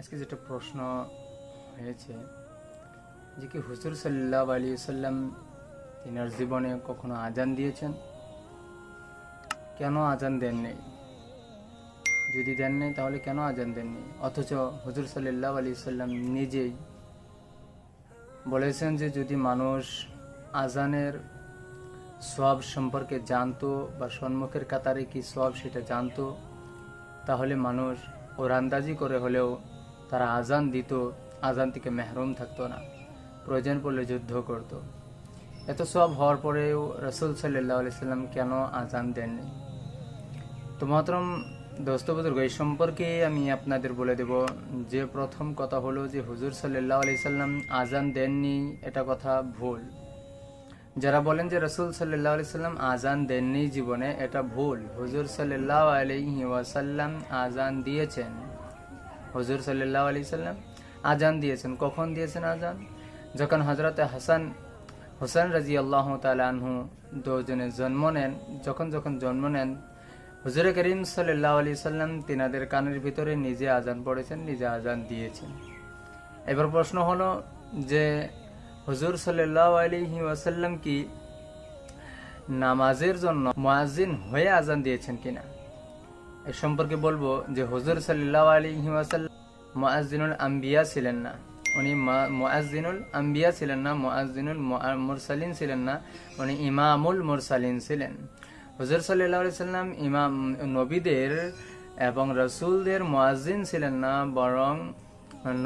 আজকে যেটা প্রশ্ন হয়েছে যে কি হুজুর সাল্লাহ আলী সাল্লাম তিনার জীবনে কখনো আজান দিয়েছেন? কেন আজান দেন নেই যদি দেন নেই তাহলে কেন আজান দেননি? অথচ হুজুর সাল্লাহ আলী সাল্লাম নিজেই বলেছেন যে যদি মানুষ আজানের সব সম্পর্কে জানতো বা সম্মুখের কাতারে কি সব সেটা জানতো, তাহলে মানুষ ওরান্দাজি করে হলেও তারা আজান দিত, আজান থেকে মেহরুম থাকতো না, প্রয়োজন পড়লে যুদ্ধ করত। এত সব হওয়ার পরেও রসুল সাল্লাহ আলি সাল্লাম কেন আজান দেননি? তো মাত্রম দোস্ত বুজুর্গ, এই সম্পর্কে আমি আপনাদের বলে দেব, যে প্রথম কথা হলো যে হুজুর সাল্লাহ আলি সাল্লাম আজান দেননি, এটা কথা ভুল। যারা বলেন যে রসুল সাল্লাহ আলি সাল্লাম আজান দেননি জীবনে, এটা ভুল। হুজুর সাল্লাহ আলহি ওয়াসাল্লাম আজান দিয়েছেন। হুজুর সাল্লাহ আলি সাল্লাম আজান দিয়েছেন। কখন দিয়েছেন আজান যখন হজরত হাসান হোসেন রাজি আল্লাহ তালহু দুজনে জন্ম নেন, যখন যখন জন্ম নেন, হুজুর করিম সাল্লাহ আলি সাল্লাম তিনাদের কানের ভিতরে নিজে আজান পড়েছেন, নিজে আজান দিয়েছেন। এবার প্রশ্ন হলো যে, হুজুর সাল্লাহ আলহি ওয়াসাল্লাম কি নামাজের জন্য মুয়াজ্জিন হয়ে আজান দিয়েছেন কিনা? এ সম্পর্কে বলব যে হুজুর সাল্লাহ আলহি ওয়াসাল্লাম মুয়াজ্জিনুল আম্বিয়া ছিলেন না। উনি মুয়াজ্জিনুল আম্বিয়া ছিলেন না, মুয়াজ্জিনুল মুরসালিন ছিলেন না, উনি ইমামুল মুরসালিন ছিলেন। হুজুর সাল্লাহ সাল্লাম ইমাম, নবীদের এবং রসুলদের মুয়াজ্জিন ছিলেন না, বরং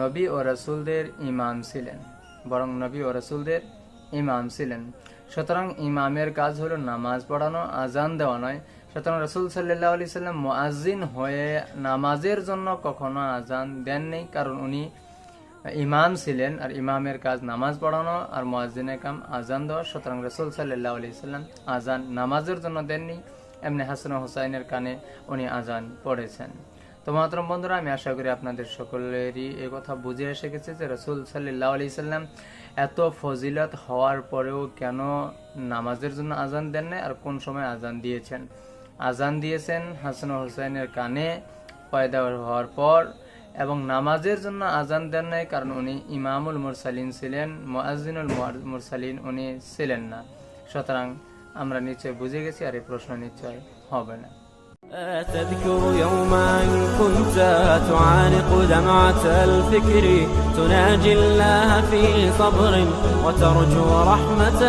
নবী ও রসুলদের ইমাম ছিলেন, বরং নবী ও রসুলদের ইমাম ছিলেন। সুতরাং ইমামের কাজ হলো নামাজ পড়ানো আজান দেওয়া নয় সুতরাং রসুল সাল্লাহ আলি সাল্লাম মুয়াজ্জিন হয়ে নামাজের জন্য কখনো আজান দেননি, কারণ উনি ইমাম ছিলেন আর ইমামের কাজ নামাজ পড়ানো আর মুয়াজ্জিনের কাম আজান দেওয়া। সুতরাং রসুল সাল্লাহ আলি সাল্লাম আজান নামাজের জন্য দেননি, এমনি হাসান হোসাইনের কানে উনি আজান পড়েছেন। তো মাতরম বন্ধুরা, আমি আশা করি আপনাদের সকলেরই এ কথা বুঝে এসে গেছে যে রসুল সাল্লাহ আলি সাল্লাম এত ফজিলত হওয়ার পরেও কেন নামাজের জন্য আজান দেন নাই আর কোন সময় আজান দিয়েছেন। আজান দিয়েছেন হাসান হোসাইনের কানে পয়দা হওয়ার পর এবং নামাজের জন্য আজান দেন নাই কারণ উনি ইমামুল মুরসালিন ছিলেন মোয়াজিনুল মুরসালিন উনি ছিলেন না সুতরাং আমরা নিশ্চয় বুঝে গেছি আর এই প্রশ্ন নিশ্চয় হবে না تذكر يوما كنت تعانق دمعة الفكر تناجي الله في صبر وترجو رحمة